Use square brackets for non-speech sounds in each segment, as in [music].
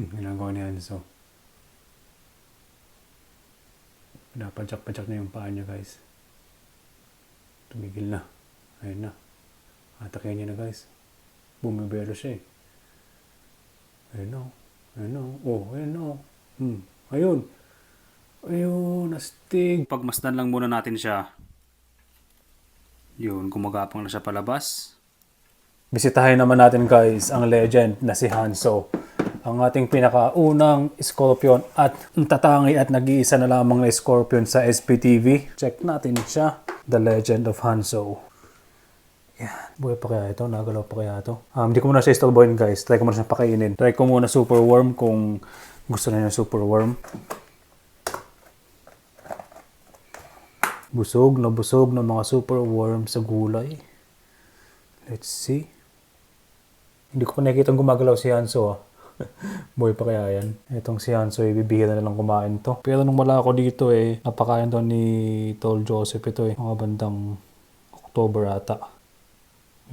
Hmm, ginagawa ni Hanso. Pinapadyak-padyak na yung paa niya guys. Tumigil na. Ayun na. Atakin niya na guys. Bumibelo siya eh. Ayun na. Ayun na. Oh, ayun na. Hmm. Ayun. Ayun, astig. Pagmasdan lang muna natin siya. Yun, gumagapang na siya palabas. Bisitahin naman natin guys ang legend na si Hanso. Ang ating pinakaunang Scorpion at tatangi at nag-iisa na lamang na Scorpion sa SPTV. Check natin siya. The Legend of Hanso. Yan. Buhay pa kaya ito? Nagalaw pa kaya ito? Um, ko muna siya istorbohin guys. Try ko muna siya pakainin. Try ko muna super worm kung gusto na niya super worm. Busog na busog ng mga super worm sa gulay. Let's see. Hindi ko pa nakikita gumagalaw si Hanso ah. [laughs] Boy pa kaya yan. Itong si Hanso, ibibigyan na lang kumain to. Pero nung wala ako dito eh, napakain to ni Tol Joseph ito eh. Mga bandang October ata.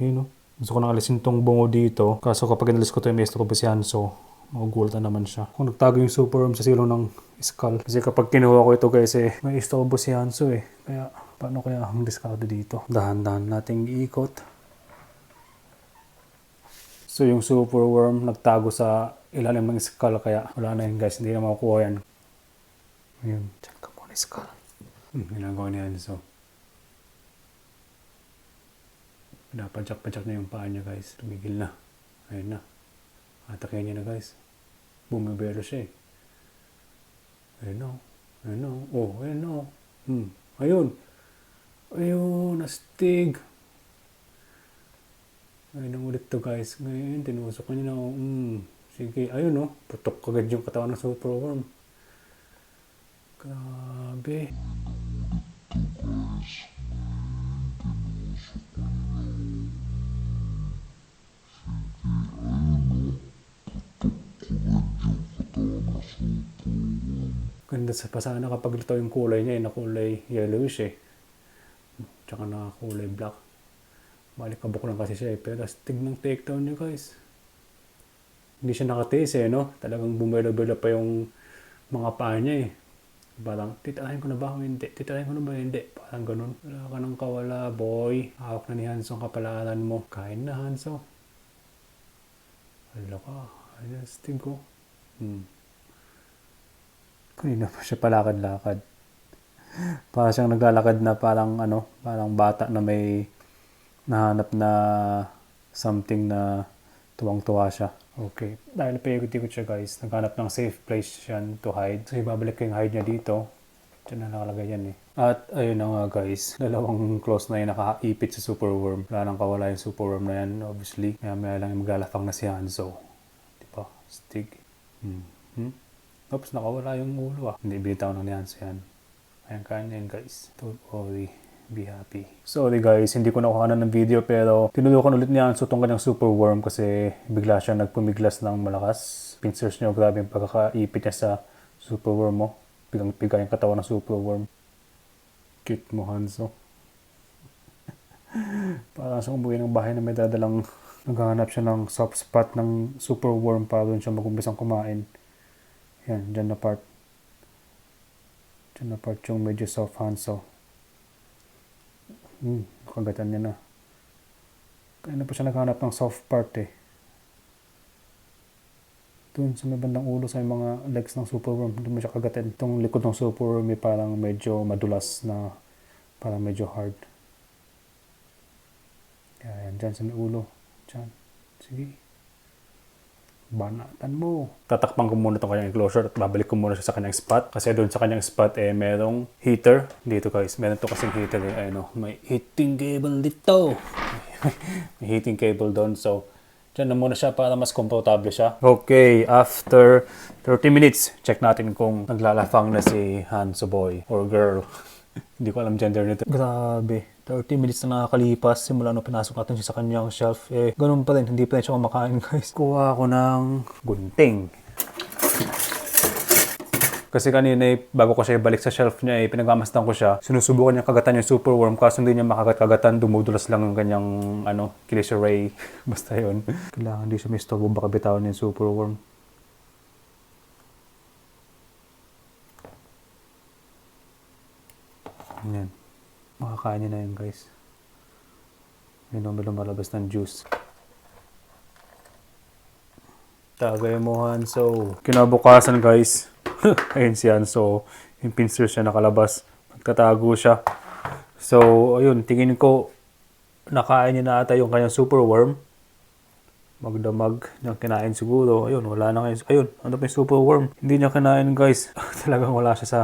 Yun oh. Gusto ko nang alisin tong bungo dito. Kaso kapag inalis ko to yung maestro ko pa si Hanso, magugulta naman siya. Kung nagtago yung super worm sa silong ng skull. Kasi kapag kinuha ko ito guys eh, may istorbo si Hanso eh. Kaya paano kaya ang discard dito? Dahan-dahan nating iikot. So yung super worm nagtago sa ilalim ng skull kaya wala na yun guys, hindi na makukuha yan. Ayun, check ka muna skull. Hmm, ginagawa niya yan so. Pinapadyak-padyak na yung paa niya guys. Tumigil na. Ayun na. Atakin niya na guys. Bumibelo siya eh. Ayun na. Ayun na. Oh, ayun na. Hmm. Ayun. Ayun, astig. Ayun ang ulit to guys. Ngayon, tinusok ko niya na. Hmm. Sige, ayun oh. Putok agad yung katawan ng super worm. Grabe. Ganda sa pasana kapag ito yung kulay niya, eh, na kulay yellowish eh. Tsaka na kulay black. Malikabok lang kasi siya eh. Pero astig ng takedown niya guys. Hindi siya nakatiis eh, no? Talagang bumelo-belo pa yung mga paa niya eh. Parang, titirahin ko na ba hindi? Titirahin ko na ba hindi? Parang ganun. Wala ka nang kawala, boy. Hawak na ni Hanso ang kapalaran mo. Kain na, Hanso. Hala ka. Ay, astig ko. Hmm. Kanina pa siya palakad-lakad. Parang siyang naglalakad na parang ano, parang bata na may nahanap na something na tuwang-tuwa siya. Okay. Dahil paikot-ikot siya guys, naghanap ng safe place yan to hide. So ibabalik ko yung hide niya dito. Diyan na nakalagay yan eh. At ayun na nga guys, [laughs] dalawang close na yung nakaipit sa super worm. Wala nang kawala yung super worm na yan, obviously. Kaya may lang yung maglalafang na si Hanzo. Diba? Stig. Hmm. Hmm? Oops, nakawala yung ulo ah. Hindi, binitaw na ni Hanzo yan. Ayan, kain yan guys. Don't. Be happy. Sorry guys, hindi ko nakuha na ng video pero tinulukan ulit niya ang sutong kanyang super worm kasi bigla siya nagpumiglas ng malakas. Pincers niyo, grabe yung pagkakaipit niya sa super worm mo. Bigang piga yung katawan ng super worm. Cute mo, Hanzo. [laughs] Parang sa umuwi ng bahay na may dadalang [laughs] naghahanap siya ng soft spot ng super worm para doon siya mag-umpisang kumain. Yan, dyan na part. Dyan na part yung medyo soft Hanzo. Hmm, kagatan niya na. Kaya na pa siya naghanap ng soft part eh. Doon sa may bandang ulo sa mga legs ng superworm, doon mo siya kagatin. Itong likod ng superworm may parang medyo madulas na parang medyo hard. Kaya yan, dyan sa may ulo. Dyan. Sige. Banatan mo. Tatakpan ko muna itong kanyang enclosure at babalik ko muna siya sa kanyang spot. Kasi doon sa kanyang spot eh merong heater. Dito guys, meron to kasing heater eh. Ayun, oh. may heating cable dito. [laughs] may heating cable doon. So, dyan na muna siya para mas komportable siya. Okay, after 30 minutes, check natin kung naglalafang na si Hanso boy or girl. [laughs] Hindi ko alam gender nito. Grabe. 30 minutes na nakakalipas simula nung pinasok natin siya sa kanyang shelf. Eh, ganun pa rin. Hindi pa rin siya kumakain, [laughs] guys. Kuha ako ng gunting. Kasi kanina eh, bago ko siya ibalik sa shelf niya, eh, pinagamastan ko siya. Sinusubukan niya kagatan yung super worm kaso hindi niya makagat-kagatan. Dumudulas lang yung kanyang ano, kilis array. [laughs] Basta yon Kailangan hindi siya may stobo baka bitawan yung super worm. Yan. Makakain niya na yun guys. Yun ang lumalabas ng juice. Tagay mo Hanso. Kinabukasan guys. [laughs] ayun si Hanso. Yung pincer siya nakalabas. Magtatago siya. So, ayun, tingin ko nakain niya na ata yung kanyang super worm. Magdamag niya kinain siguro. Ayun, wala na ngayon. Ayun, ano pa yung super worm? Hindi niya kinain guys. [laughs] Talagang wala siya sa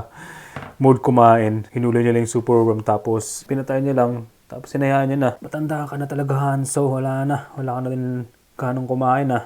mood kumain. Hinuli niya lang yung super worm tapos pinatay niya lang. Tapos sinayaan niya na. Matanda ka na talaga Hanso. Wala na. Wala ka na din kanong kumain na.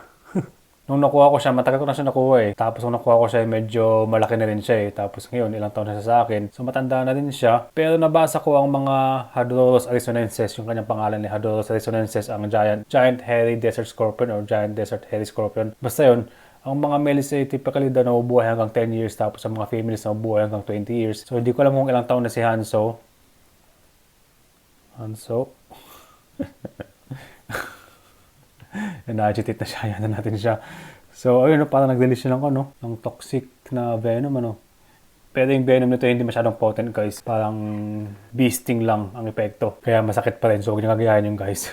Nung nakuha ko siya, matagal ko na siya nakuha eh. Tapos nung nakuha ko siya, medyo malaki na rin siya eh. Tapos ngayon, ilang taon na siya sa akin. So matanda na rin siya. Pero nabasa ko ang mga Hadroros arizonensis, yung kanyang pangalan ni Hadroros arizonensis, ang giant, giant hairy desert scorpion or giant desert hairy scorpion. Basta yun, ang mga males ay typically daw nabubuhay hanggang 10 years tapos ang mga females nabubuhay hanggang 20 years. So hindi ko alam kung ilang taon na si Hanso. Hanso? [laughs] na-agitate na siya, [laughs] yan na natin siya. So, ayun, no, parang nag-release siya ng, ano, ng toxic na venom, ano. Pero yung venom nito hindi masyadong potent, guys. Parang bee sting lang ang epekto. Kaya masakit pa rin. So, huwag niyo kagayahin yung guys.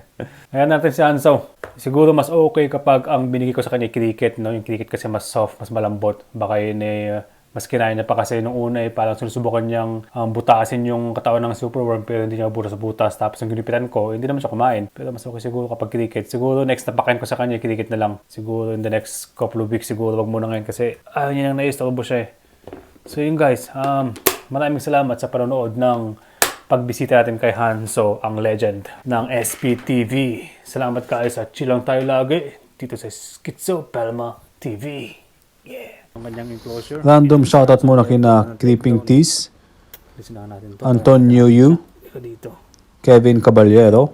[laughs] Ayan natin si Anso. Siguro mas okay kapag ang binigay ko sa kanya cricket, no? Yung cricket kasi mas soft, mas malambot. Baka yun eh, mas kinain niya pa kasi nung una eh, parang sinusubukan niyang um, butasin yung katawan ng superworm pero hindi niya butas-butas. Tapos yung ginipitan ko, hindi naman siya kumain. Pero mas okay siguro kapag cricket. Siguro next na pakain ko sa kanya, cricket na lang. Siguro in the next couple of weeks siguro, wag muna ngayon kasi ayaw niya nang naistorbo siya eh. So yun guys, um, maraming salamat sa panonood ng pagbisita natin kay Hanso, ang legend ng SPTV. Salamat kayo sa chilang tayo lagi dito sa Schizo Palma TV. Yeah. Ang kanyang enclosure. Random shoutout muna kina Creeping Tees, Lisinahan natin to. Antonio Yu, dito. Kevin Caballero,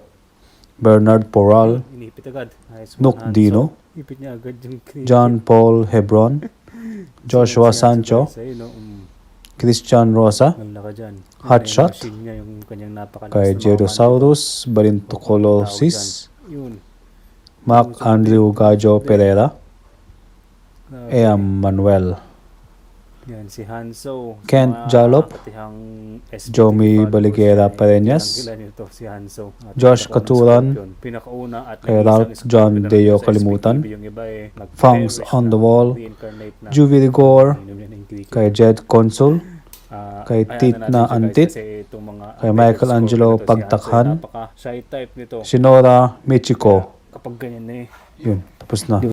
Bernard Poral, Inipit agad. Nice one, Nook. Dino, Ipit niya agad yung John Paul Hebron, [laughs] Joshua Sancho, no? Um, Christian Rosa, Magla ka dyan. Hot Yung shot. machine niya, yung kanyang napakalakas kay na mga Jerosaurus, Tawag Balintocolosis, dyan. Yun. Mac Andrew Gajo Pereira, Grabe. Eam Manuel, Yan, si Hanso. Kent Jalop, Jomi Baligera eh, nito, si Hanso. Josh Katuran, kay Ralph John Deo Kalimutan, eh, Fangs on the Wall. Juvie Rigor, kay Jed Consul, Ah, kay Tit na Antit, kay to, si Hanso, Pagtakhan, nito. Sinora Michiko. Kapag ganyan na eh. Yun, tapos na.